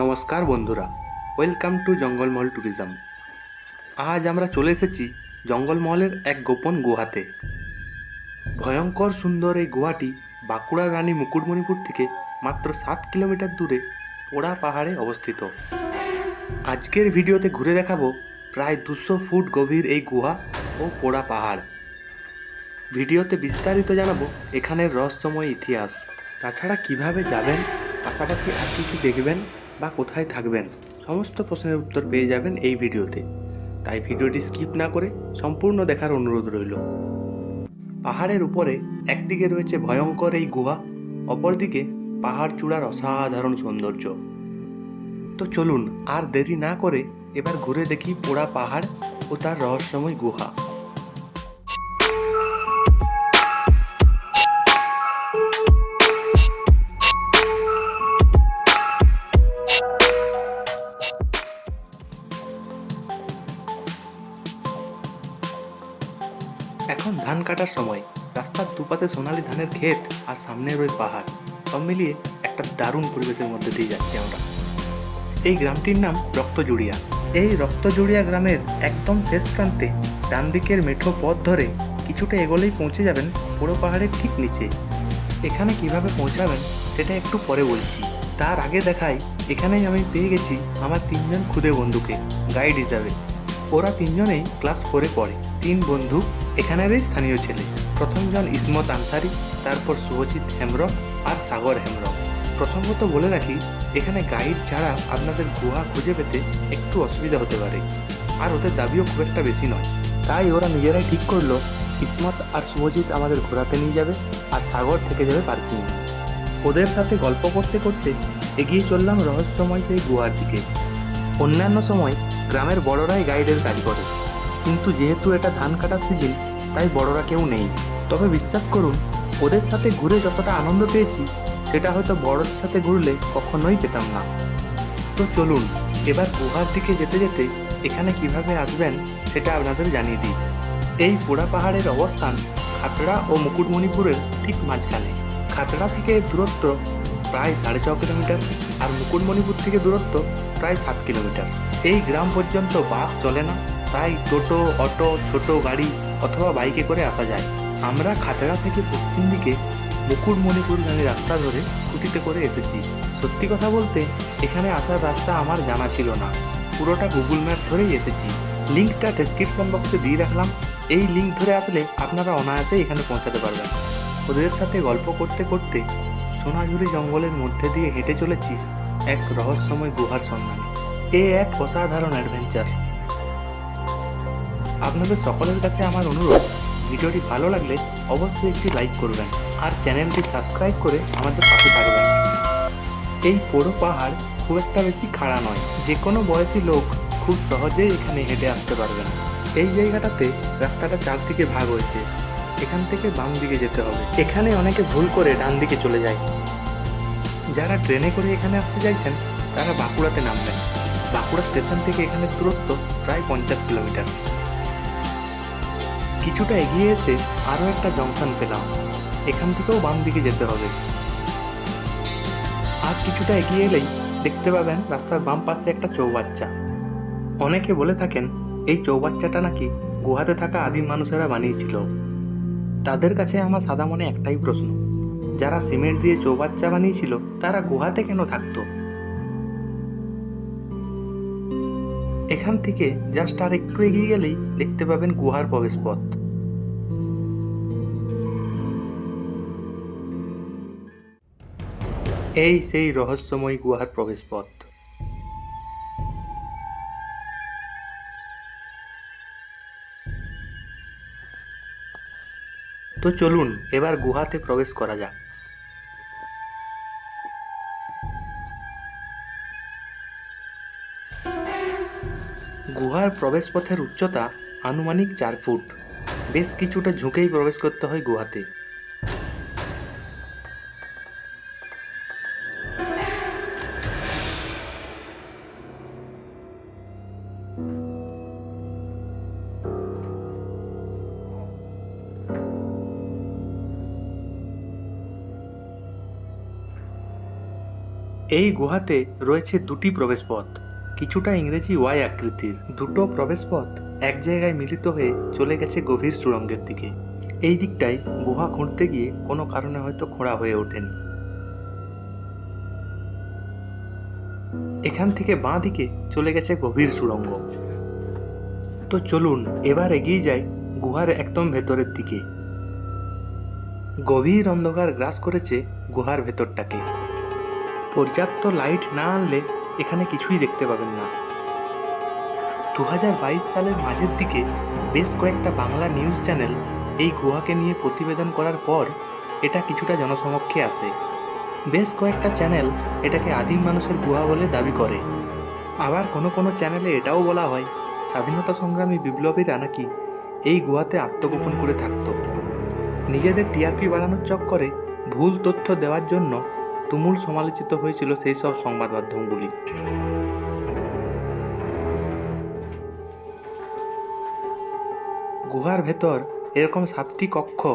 নমস্কার বন্ধুরা, welcome to Jangalmahal tourism. আজ আমরা চলে এসেছি জঙ্গলমহলের এক গোপন গুহাতে। ভয়ঙ্কর সুন্দর এই গুহাটি বাঁকুড়া রানী মুকুটমণিপুর থেকে মাত্র সাত কিলোমিটার দূরে পোড়া পাহাড়ে অবস্থিত। আজকের ভিডিওতে ঘুরে দেখাবো প্রায় দুশো ফুট গভীর এই গুহা ও পোড়া পাহাড়। ভিডিওতে বিস্তারিত জানাব এখানের রহস্যময় ইতিহাস। তাছাড়া কীভাবে যাবেন, পাশাপাশি আর কী দেখবেন বা কোথায় থাকবেন, সমস্ত প্রশ্নের উত্তর পেয়ে যাবেন এই ভিডিওতে। তাই ভিডিওটি স্কিপ না করে সম্পূর্ণ দেখার অনুরোধ রইল। পাহাড়ের উপরে একদিকে রয়েছে ভয়ঙ্কর এই গুহা, অপরদিকে পাহাড় চূড়ার অসাধারণ সৌন্দর্য। তো চলুন আর দেরি না করে এবার ঘুরে দেখি পোড়া পাহাড় ও তার রহস্যময় গুহা। ধান কাটার সময় রাস্তার দুপাশে সোনালি ধানের ক্ষেত আর সামনের ওই পাহাড়। সব মিলিয়ে একটা দারুণ পরিবেশের মধ্যে দিয়ে যাচ্ছি আমরা। এই গ্রামটির নাম রক্তজুড়িয়া। এই রক্তজুড়িয়া গ্রামের একদম শেষ প্রান্তে ডান দিকের মেঠো পথ ধরে কিছুটা এগোলেই পৌঁছে যাবেন পুরো পাহাড়ের ঠিক নিচে। এখানে কীভাবে পৌঁছাবেন সেটা একটু পরে বলছি। তার আগে দেখাই, এখানেই আমি পেয়ে গেছি আমার তিনজন খুদে বন্ধুকে গাইড হিসাবে। ওরা তিনজনেই ক্লাস ফোরে পড়ে। তিন বন্ধু, এখানেরই স্থানীয় ছেলে। প্রথমজন ইসমত আনসারি, তারপর শুভজিৎ হেমব্রম আর সাগর হেমব্রম প্রসঙ্গত বলে রাখি, এখানে গাইড ছাড়া আপনাদের গুহা খুঁজে পেতে একটু অসুবিধা হতে পারে। আর ওদের দাবিও খুব একটা বেশি নয়। তাই ওরা নিজেরাই ঠিক করল, ইসমত আর শুভজিৎ আমাদের ঘোরাতে নিয়ে যাবে আর সাগর থেকে যাবে পার্কিং। ওদের সাথে গল্প করতে করতে এগিয়ে চললাম রহস্যময় সেই গুহার দিকে। অন্যান্য সময় গ্রামের বড়রাই গাইডের কাজ করে। কিন্তু যেহেতু এটা ধান কাটার সিজন তাই বড়রা কেউ নেই। তবে বিশ্বাস করুন, ওদের সাথে ঘুরে যতটা আনন্দ পেয়েছি, সেটা হয়তো বড়দের সাথে ঘুরলে কখনোই পেতাম না। তো চলুন, এবার গুহার দিকে যেতে যেতে এখানে কীভাবে আসবেন সেটা আপনাদের জানিয়ে দিই। এই পোড়া পাহাড়ের অবস্থান খাতড়া ও মুকুটমণিপুরের ঠিক মাঝখানে। খাতড়া থেকে দূরত্ব প্রায় সাড়ে ছ কিলোমিটার আর মুকুটমণিপুর থেকে দূরত্ব প্রায় সাত কিলোমিটার। এই গ্রাম পর্যন্ত বাস চলে না তাই টোটো, অটো, ছোট গাড়ি অথবা বাইকে করে আসা যায়। আমরা খাতড়া থেকে পশ্চিম দিকে মুকুটমণিপুর গাড়ি রাস্তা ধরে স্কুটিতে করে এসেছি। সত্যি কথা বলতে, এখানে আসার রাস্তা আমার জানা ছিল না। পুরোটা গুগল ম্যাপ ধরেই এসেছি। লিঙ্কটা ডেসক্রিপশন বক্সে দিয়ে রাখলাম। এই লিঙ্ক ধরে আসলে আপনারা অনায়াসে এখানে পৌঁছাতে পারবেন। ওদের সাথে গল্প করতে করতে সোনাঝুরি জঙ্গলের মধ্যে দিয়ে হেঁটে চলেছি এক রহস্যময় গুহার সন্ধানে। এ এক অসাধারণ অ্যাডভেঞ্চার আপনাদের সকলের কাছে আমার অনুরোধ, ভিডিওটি ভালো লাগলে অবশ্যই একটি লাইক করবেন আর চ্যানেলটি সাবস্ক্রাইব করে আমাদের পাশে থাকবেন। এই পোড়ো পাহাড় খুব একটা বেশি খাড়া নয়, যে কোনো বয়সী লোক খুব সহজেই এখানে হেঁটে আসতে পারবেন। এই জায়গাটাতে রাস্তাটা চারদিকে ভাগ হয়েছে, এখান থেকে বাম দিকে যেতে হবে। এখানে অনেকে ভুল করে ডান দিকে চলে যায়। যারা ট্রেনে করে এখানে আসতে চাইছেন, তারা বাঁকুড়াতে নামবেন। বাঁকুড়া স্টেশন থেকে এখানে দূরত্ব প্রায় পঞ্চাশ কিলোমিটার। কিছুটা এগিয়ে এসে আরও একটা জংশন পেলাম। এখান থেকেও বাম দিকে যেতে হবে। আর কিছুটা এগিয়ে এলেই দেখতে পাবেন রাস্তার বাম পাশে একটা চৌবাচ্চা। অনেকে বলে থাকেন, এই চৌবাচ্চাটা নাকি গুহাতে থাকা আদিম মানুষেরা বানিয়েছিল। তাদের কাছে আমার সাদা মনে একটাই প্রশ্ন, যারা সিমেন্ট দিয়ে চৌবাচ্চা বানিয়েছিল, তারা গুহাতে কেন থাকতো? এখান থেকে জাস্ট আর একটু এগিয়ে গেলেই দেখতে পাবেন গুহার প্রবেশপথ। এই সেই রহস্যময় গুহার প্রবেশপথ। তো চলুন, এবার গুহাতে প্রবেশ করা যাক। গুহার প্রবেশপথের উচ্চতা আনুমানিক চার ফুট। বেশ কিছুটা ঝুঁকেই প্রবেশ করতে হয় গুহাতে। এই গুহাতে রয়েছে দুটি প্রবেশপথ, কিছুটা ইংরেজি ওয়াই আকৃতির। দুটো প্রবেশপথ এক জায়গায় মিলিত হয়ে চলে গেছে গভীর সুড়ঙ্গের দিকে। এই দিকটায় গুহা খুঁড়তে গিয়ে কোনো কারণে হয়তো খোঁড়া হয়ে ওঠেনি। এখান থেকে বাঁ দিকে চলে গেছে গভীর সুড়ঙ্গ। তো চলুন এবার এগিয়ে যাই গুহার একদম ভেতরের দিকে। গভীর অন্ধকার গ্রাস করেছে গুহার ভেতরটাকে। পর্যাপ্ত লাইট না আনলে এখানে কিছুই দেখতে পাবেন না। দু হাজার বাইশ সালের মাঝের দিকে বেশ কয়েকটা বাংলা নিউজ চ্যানেল এই গুহাকে নিয়ে প্রতিবেদন করার পর এটা কিছুটা জনসমক্ষে আসে। বেশ কয়েকটা চ্যানেল এটাকে আদিম মানুষের গুহা বলে দাবি করে। আবার কোনো কোনো চ্যানেলে এটাও বলা হয়, স্বাধীনতা সংগ্রামী বিপ্লবীরা নাকি এই গুহাতে আত্মগোপন করে থাকতো। নিজেদের টিআরপি বাড়ানোর চক্করে ভুল তথ্য দেওয়ার জন্য তুমুল সমালোচিত হয়েছিল সেই সব সংবাদ মাধ্যমগুলি। গুহার ভেতর এরকম সাতটি কক্ষ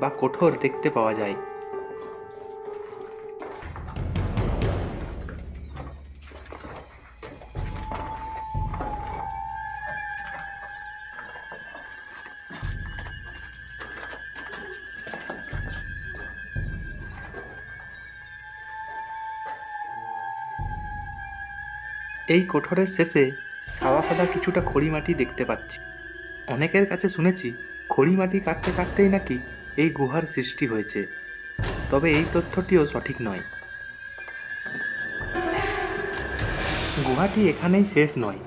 বা কঠোর দেখতে পাওয়া যায়। এই কোঠরের শেষে সাদা সাদা কিছুটা খড়ি মাটি দেখতে পাচ্ছি। অনেকের কাছে শুনেছি খড়ি মাটি কাটতে কাটতেই নাকি এই গুহার সৃষ্টি হয়েছে। তবে এই তথ্যটিও সঠিক নয়। গুহাটি এখানেই শেষ নয়।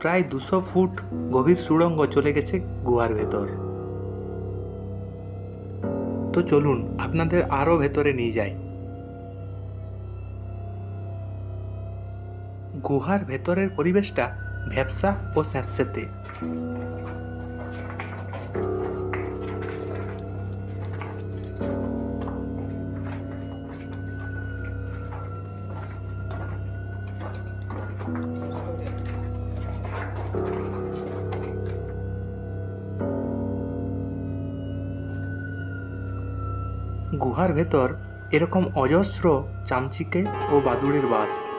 প্রায় দুশো ফুট গভীর সুড়ঙ্গ চলে গেছে গুহার ভেতর। তো চলুন আপনাদের আরও ভেতরে নিয়ে যাই। গুহার ভেতরের পরিবেশটা ভ্যাবসা ও স্যাঁতস্যাঁতে গুহার ভেতর এরকম অজস্র চামচিকে ও বাদুড়ের বাস।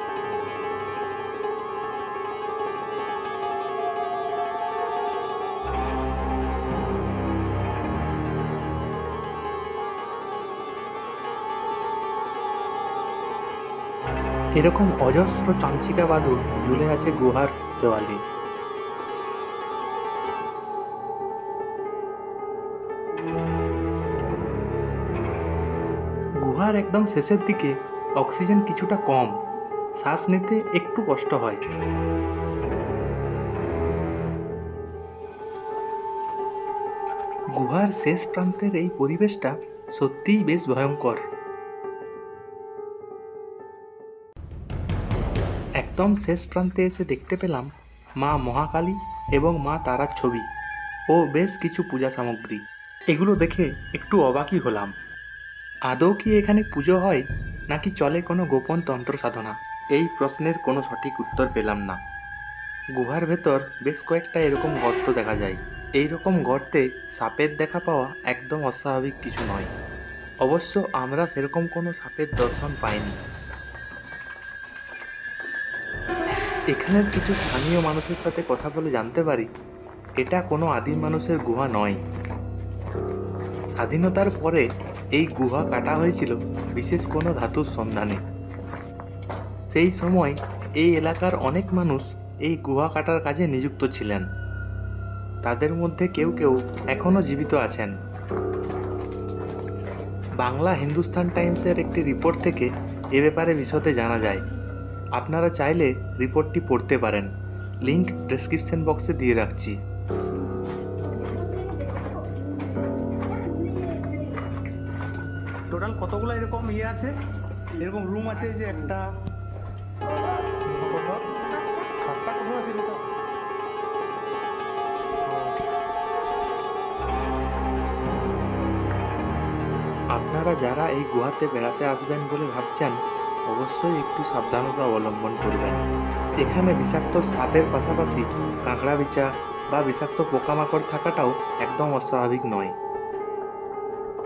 এরকম অজস্র চামচিকা বাদুর ঝুলে আছে গুহার দেওয়ালে। গুহার একদম শেষের দিকে অক্সিজেন কিছুটা কম। শ্বাস নিতে একটু কষ্ট হয়। গুহার শেষ প্রান্তের এই পরিবেশটা সত্যিই বেশ ভয়ঙ্কর। একদম শেষ প্রান্তে এসে দেখতে পেলাম মা মহাকালী এবং মা তারার ছবি ও বেশ কিছু পূজা সামগ্রী। এগুলো দেখে একটু অবাকই হলাম। আদৌ কি এখানে পুজো হয় নাকি চলে কোনো গোপন তন্ত্র সাধনা? এই প্রশ্নের কোনো সঠিক উত্তর পেলাম না। গুহার ভেতর বেশ কয়েকটা এরকম গর্ত দেখা যায়। এই রকম গর্তে সাপের দেখা পাওয়া একদম অস্বাভাবিক কিছু নয়। অবশ্য আমরা সেরকম কোনো সাপের দর্শন পাইনি। এখানের কিছু স্থানীয় মানুষের সাথে কথা বলে জানতে পারি। এটা কোনো আদিম মানুষের গুহা নয়। স্বাধীনতার পরে এই গুহা কাটা হয়েছিল বিশেষ কোনো ধাতুর সন্ধানে। সেই সময় এই এলাকার অনেক মানুষ এই গুহা কাটার কাজে নিযুক্ত ছিলেন। তাদের মধ্যে কেউ কেউ এখনও জীবিত আছেন। বাংলা হিন্দুস্তান টাইমসের একটি রিপোর্ট থেকে এ ব্যাপারে বিশদে জানা যায়। আপনারা চাইলে রিপোর্টটি পড়তে পারেন। লিংক ডেসক্রিপশন বক্সে দিয়ে রাখছি। টোটাল কতগুলো এরকম ইয়ে আছে? এরকম রুম আছে যে একটা সাতটা কোঠা আছে আপনারা যারা এই গুহাতে বেড়াতে আসবেন বলে ভাবছেন অবশ্যই একটু সাবধানতা অবলম্বন করবেন। এখানে বিষাক্ত সাপের পাশাপাশি কাঁকড়া বিচা বা বিষাক্ত পোকামাকড় থাকাটাও একদম অস্বাভাবিক নয়।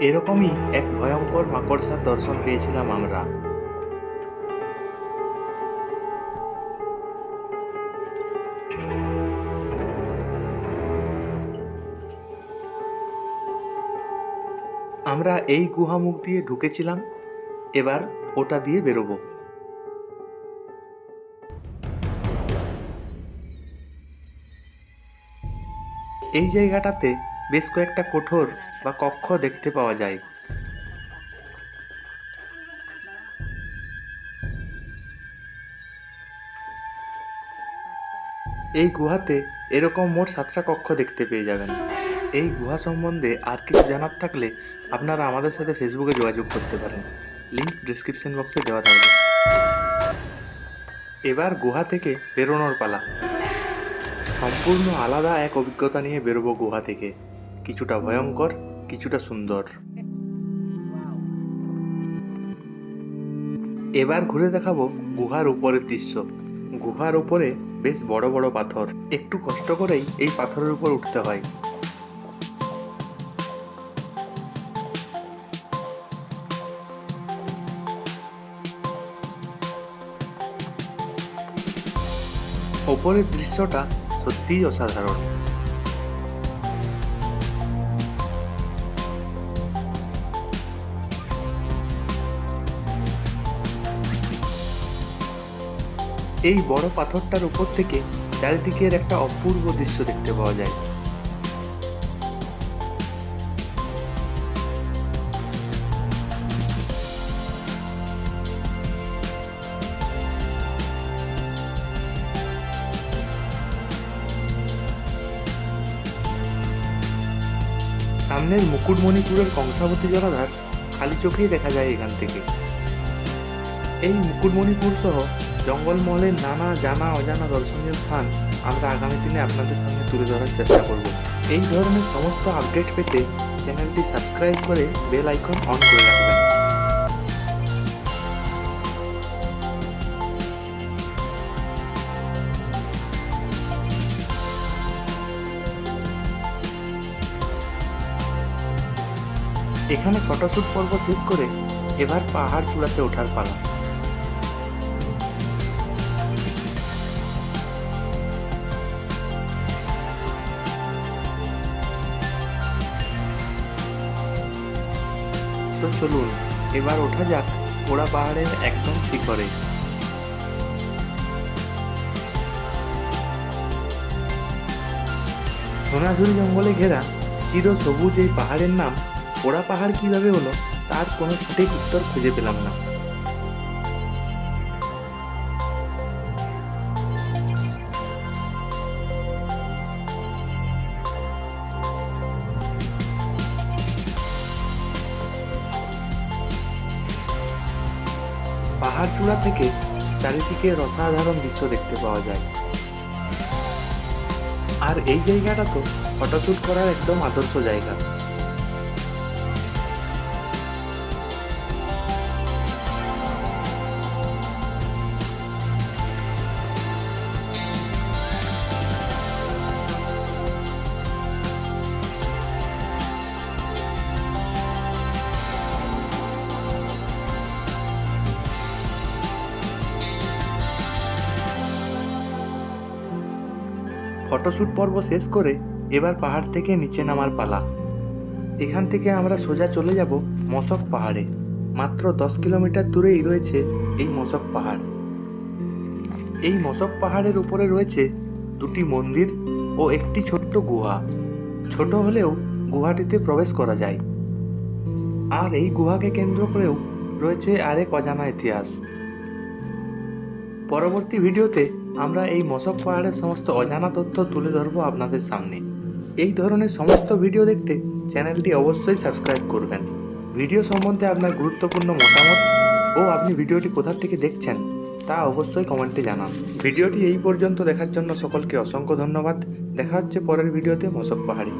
এরকমই এক ভয়ঙ্কর মাকড়সার দর্শন পেয়েছিলাম আমরা। আমরা এই গুহামুখ দিয়ে ঢুকেছিলাম। এবার ওটা দিয়ে বেরোবো। এই জায়গাটাতে বেশ কয়েকটা কোঠর বা কক্ষ দেখতে পাওয়া যায়। এই গুহাতে এরকম মোট সাতটা কক্ষ দেখতে পেয়ে যাবেন। এই গুহা সম্বন্ধে আর কিছু জানার থাকলে আপনারা আমাদের সাথে ফেসবুকে যোগাযোগ করতে পারেন। লিংক ডিসক্রিপশন বক্সে দেওয়া থাকবে। এবার গুহা থেকে বেরোনোর পালা। সম্পূর্ণ আলাদা এক অভিজ্ঞতা নিয়ে বেরোবো গুহা থেকে। কিছুটা ভয়ঙ্কর, কিছুটা সুন্দর। এবার ঘুরে দেখাবো গুহার উপরের দৃশ্য। গুহার উপরে বেশ বড় বড় পাথর। একটু কষ্ট করেই এই পাথরের উপর উঠতে হয়। ওপরের দৃশ্যটা সত্যিই অসাধারণ। এই বড় পাথরটার উপর থেকে চারিদিকের একটা অপূর্ব দৃশ্য দেখতে পাওয়া যায়। সামনের মুকুটমণিপুরের কংসাবতী জলাধার খালি চোখেই দেখা যায় এখান থেকে। এই মুকুটমণিপুর সহ জঙ্গলমহলের নানা, জানা, অজানা দর্শনীয় স্থান আমরা আগামী দিনে আপনাদের সামনে তুলে ধরার চেষ্টা করব। এই ধরনের সমস্ত আপডেট পেতে চ্যানেলটি সাবস্ক্রাইব করে বেল আইকন অন করে রাখবেন। এখানে ফটোশ্যুট পর্ব শেষ করে এবার পাহাড় চূড়াতে ওঠার পালা। তো চলুন, এবার ওঠা যাক পোড়া পাহাড়ের একদম শিখরে। সোনাঝুরি জঙ্গলে ঘেরা চির সবুজ এই পাহাড়ের নাম পোড়া পাহাড় কীভাবে হলো, তার কোনো সঠিক উত্তর খুঁজে পেলাম না। পাহাড় চূড়া থেকে চারিদিকে অসাধারণ দৃশ্য দেখতে পাওয়া যায়। আর এই জায়গাটা তো ফটোশ্যুট করার একদম আদর্শ জায়গা। ফটোশ্যুট পর্ব শেষ করে এবার পাহাড় থেকে নিচে নামার পালা। এখান থেকে আমরা সোজা চলে যাব মশক পাহাড়ে। মাত্র দশ কিলোমিটার দূরেই রয়েছে এই মশক পাহাড়। এই মশক পাহাড়ের উপরে রয়েছে দুটি মন্দির ও একটি ছোট্ট গুহা। ছোট হলেও গুহাটিতে প্রবেশ করা যায়। আর এই গুহাকে কেন্দ্র করেও রয়েছে আরেক অজানা ইতিহাস। পরবর্তী ভিডিওতে আমরা এই মশক পাহাড়ের সমস্ত অজানা তথ্য তুলে ধরবো আপনাদের সামনে। এই ধরনের সমস্ত ভিডিও দেখতে চ্যানেলটি অবশ্যই সাবস্ক্রাইব করবেন। ভিডিও সম্বন্ধে আপনার গুরুত্বপূর্ণ মতামত ও আপনি ভিডিওটি কোথা থেকে দেখছেন, তা অবশ্যই কমেন্টে জানান। ভিডিওটি এই পর্যন্ত দেখার জন্য সকলকে অসংখ্য ধন্যবাদ। দেখা হচ্ছে পরের ভিডিওতে মশক পাহাড়ি।